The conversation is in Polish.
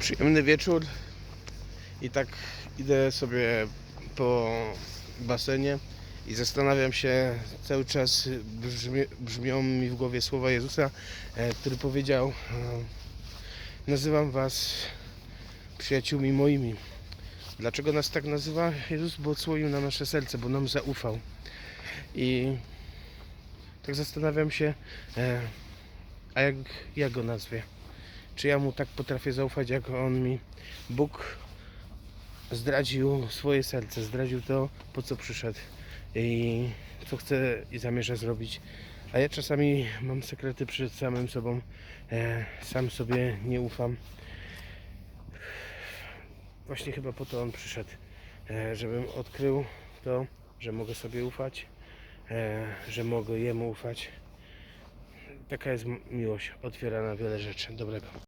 Przyjemny wieczór i tak idę sobie po basenie i zastanawiam się, cały czas brzmi, brzmią mi w głowie słowa Jezusa, e, który powiedział e, nazywam was przyjaciółmi moimi. Dlaczego nas tak nazywa Jezus? Bo odsłonił na nasze serce, bo nam zaufał. I tak zastanawiam się, e, a jak ja go nazwie? Czy ja mu tak potrafię zaufać, jak on mi Bóg zdradził swoje serce, zdradził to, po co przyszedł i co chce i zamierza zrobić. A ja czasami mam sekrety przed samym sobą, e, sam sobie nie ufam. Właśnie chyba po to on przyszedł, e, żebym odkrył to, że mogę sobie ufać, e, że mogę jemu ufać. Taka jest miłość, otwiera na wiele rzeczy dobrego.